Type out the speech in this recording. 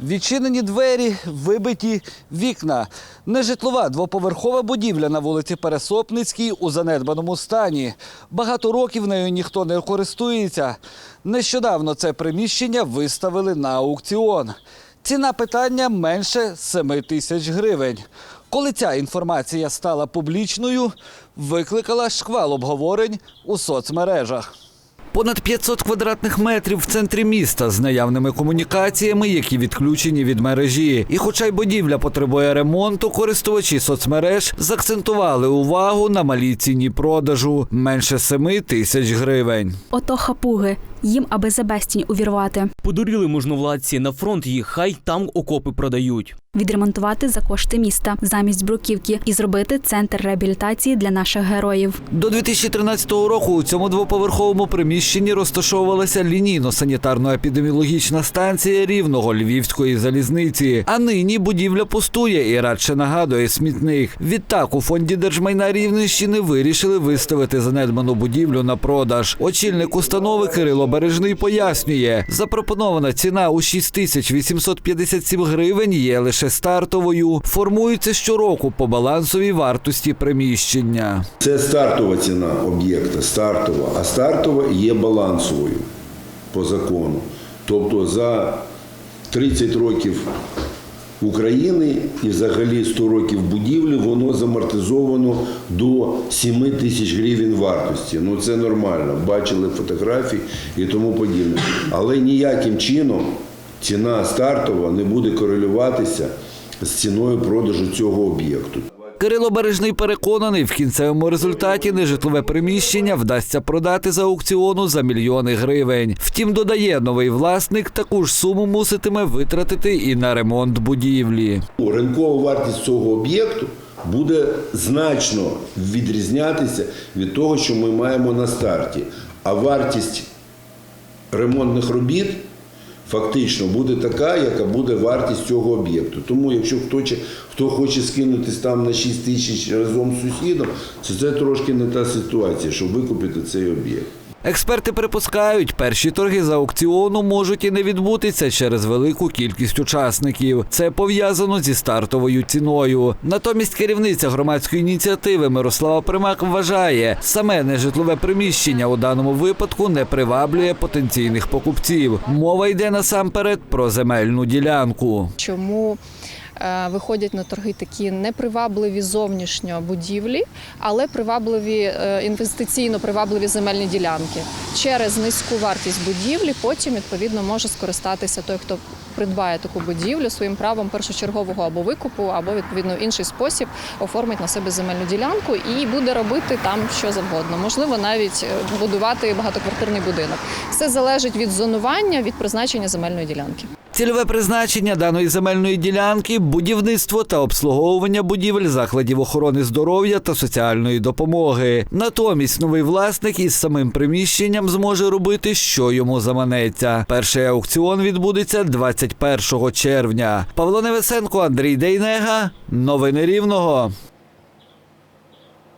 Відчинені двері, вибиті вікна. Нежитлова двоповерхова будівля на вулиці Пересопницькій у занедбаному стані. Багато років нею ніхто не користується. Нещодавно це приміщення виставили на аукціон. Ціна питання менше 7 тисяч гривень. Коли ця інформація стала публічною, викликала шквал обговорень у соцмережах. Понад 500 квадратних метрів в центрі міста з наявними комунікаціями, які відключені від мережі. І хоча й будівля потребує ремонту, користувачі соцмереж заакцентували увагу на малій ціні продажу менше 7 тисяч гривень. Ото хапуги. Їм аби за безцінь увірвати. Подуріли можновладці на фронт їх, хай там окопи продають. Відремонтувати за кошти міста замість бруківки і зробити центр реабілітації для наших героїв. До 2013 року у цьому двоповерховому приміщенні розташовувалася лінійно-санітарно-епідеміологічна станція рівного львівської залізниці. А нині будівля пустує і радше нагадує смітник. Відтак у фонді держмайна Рівненщини вирішили виставити занедбану будівлю на продаж. Очільник установи Кирило Бережний пояснює, запропонована ціна у 6857 гривень є лише стартовою. Формується щороку по балансовій вартості приміщення. Це стартова ціна об'єкта, стартова, а стартова є балансовою по закону. Тобто за 30 років України і взагалі 100 років будівлі воно замортизовано до 7 тисяч гривень вартості. Ну це нормально, бачили фотографії і тому подібне. Але ніяким чином ціна стартова не буде корелюватися з ціною продажу цього об'єкту. Кирило Бережний переконаний, в кінцевому результаті нежитлове приміщення вдасться продати за аукціону за мільйони гривень. Втім, додає, новий власник таку ж суму муситиме витратити і на ремонт будівлі. Ринкова вартість цього об'єкту буде значно відрізнятися від того, що ми маємо на старті. А вартість ремонтних робіт фактично буде така, яка буде вартість цього об'єкту. Тому, якщо хто, хто хоче скинутись там на 6 тисяч разом з сусідом, то це трошки не та ситуація, щоб викупити цей об'єкт. Експерти припускають, перші торги за аукціону можуть і не відбутися через велику кількість учасників. Це пов'язано зі стартовою ціною. Натомість керівниця громадської ініціативи Мирослава Примак вважає, саме нежитлове приміщення у даному випадку не приваблює потенційних покупців. Мова йде насамперед про земельну ділянку. чому виходять на торги такі непривабливі зовнішньо будівлі, але привабливі е, інвестиційно привабливі земельні ділянки. Через низьку вартість будівлі потім відповідно може скористатися той, хто придбає таку будівлю своїм правом першочергового або викупу, або відповідно інший спосіб оформить на себе земельну ділянку і буде робити там що завгодно. Можливо, навіть е, будувати багатоквартирний будинок. Все залежить від зонування, від призначення земельної ділянки. Цільове призначення даної земельної ділянки будівництво та обслуговування будівель закладів охорони здоров'я та соціальної допомоги. Натомість новий власник із самим приміщенням зможе робити, що йому заманеться. Перший аукціон відбудеться 21 червня. Павло Невесенко, Андрій Дейнега. Новини Рівного.